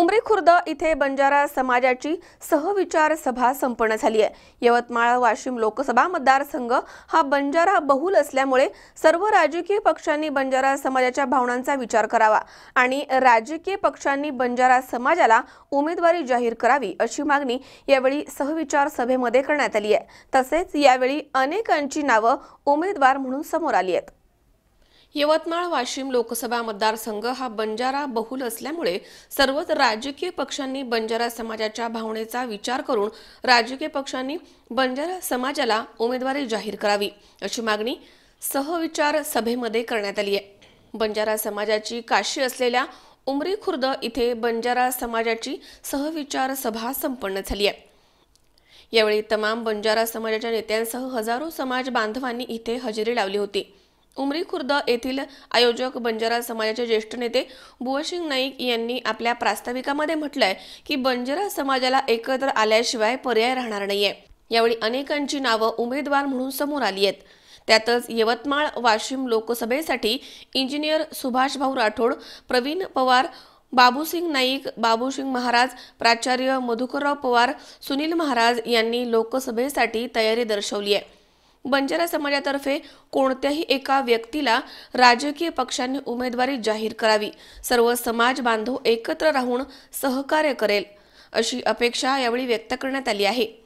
उमरी खुर्द इथे बंजारा समाजाची सहविचार सभा संपन्न झाली आहे. यवतमाळ वाशिम लोकसभा मतदारसंघ हा बंजारा बहुल असल्यामुळे सर्व राजकीय पक्षांनी बंजारा समाजाच्या भावनांचा विचार करावा आणि राजकीय पक्षांनी बंजारा समाजाला उमेदवारी जाहीर करावी अशी मागणी यावेळी सहविचार सभेमध्ये करण्यात आली आहे. तसेच यावेळी अनेकांची नावं उमेदवार म्हणून समोर आली आहेत. यवतमाळ वाशिम लोकसभा मतदारसंघ हा बंजारा बहुल असल्यामुळे सर्वच राजकीय पक्षांनी बंजारा समाजाच्या भावनेचा विचार करून राजकीय पक्षांनी बंजारा समाजाला उमेदवारी जाहीर करावी अशी मागणी सहविचार सभेमध्ये करण्यात आली आहे. बंजारा समाजाची काशी असलेल्या उमरी खुर्द इथे बंजारा समाजाची सहविचार सभा संपन्न झाली आहे. यावेळी तमाम बंजारा समाजाच्या नेत्यांसह हजारो समाज बांधवांनी इथे हजेरी लावली होती. उमरी खुर्द येथील आयोजक बंजारा समाजाचे ज्येष्ठ नेते भुवसिंग नाईक यांनी आपल्या प्रास्ताविकामध्ये म्हटलंय की बंजारा समाजाला एकत्र आल्याशिवाय पर्याय राहणार नाहीये. यावेळी अनेकांची नावं उमेदवार म्हणून समोर आली आहेत. त्यातच यवतमाळ वाशिम लोकसभेसाठी इंजिनियर सुभाषभाऊ राठोड प्रवीण पवार बाबूसिंग नाईक बाबूसिंग महाराज प्राचार्य मधुकरराव पवार सुनील महाराज यांनी लोकसभेसाठी तयारी दर्शवली आहे. बंजारा समाजातर्फे कोणत्याही एका व्यक्तीला राजकीय पक्षांनी उमेदवारी जाहीर करावी. सर्व समाज बांधव एकत्र राहून सहकार्य करेल अशी अपेक्षा यावेळी व्यक्त करण्यात आली आहे.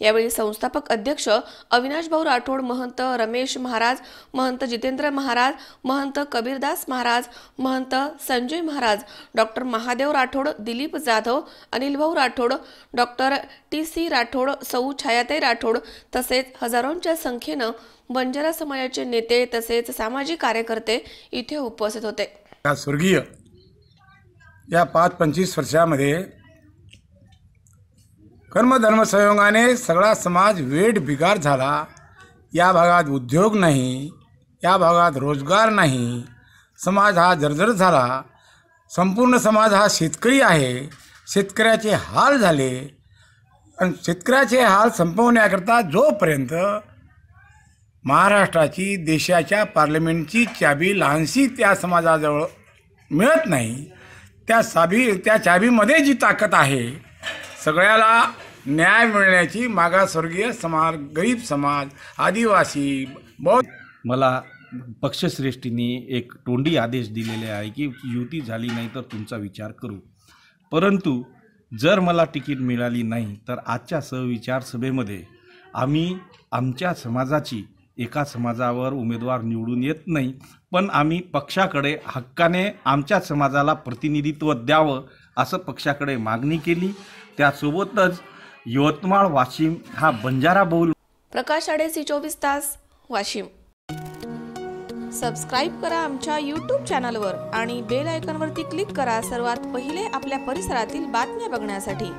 यावेळी संस्थापक अध्यक्ष अविनाश भाऊ राठोड महंत रमेश महाराज महंत जितेंद्र महाराज महंत कबीरदास महाराज महंत Sanjay Maharaj doctor Mahadev Rathod Dilip Jadhav Anil Bhau Rathod doctor T C Rathod सौ छायाताई राठोड तसेच हजारोंच्या संख्येनं बंजारा समाजाचे नेते तसेच सामाजिक कार्यकर्ते इथे उपस्थित होते. या स्वर्गीय या पाच पंचवीस वर्षामध्ये कर्मधर्म संयोगाने सगळा समाज वेड बिगार झाला. या भागात उद्योग नाही या भागात रोजगार नाही. समाज हा जर्जर झाला. संपूर्ण समाज हा शेतकरी आहे. शेतकऱ्याचे हाल झाले. आणि शेतकऱ्याचे हाल संपवण्याकरता जोपर्यंत महाराष्ट्राची देशाच्या पार्लमेंटची चाबी लहानशी त्या समाजाजवळ मिळत नाही त्या साबी त्या चाबीमध्ये जी ताकद आहे सगळ्याला न्याय मिळण्याची मागासवर्गीय समाज गरीब समाज आदिवासी बहुत मला पक्षश्रेष्ठींनी एक तोंडी आदेश दिलेले आहे की युती झाली नाही तर तुमचा विचार करू. परंतु जर मला तिकीट मिळाली नाही तर आजच्या सहविचार सभेमध्ये आम्ही आमच्या समाजाची एका समाजावर उमेदवार निवडून येत नाही पण आम्ही पक्षाकडे हक्काने आमच्या समाजाला प्रतिनिधित्व द्यावं असं पक्षाकडे मागणी केली. त्यासोबतच यवतमाळ वाशिम हा बंजारा बहुल प्रकाश आडेसी चोवीस तास वाशिम. सबस्क्राईब करा आमच्या यूट्यूब चॅनलवर आणि बेल आयकॉनवरती क्लिक करा सर्वात पहिले आपल्या परिसरातील बातम्या बघण्यासाठी.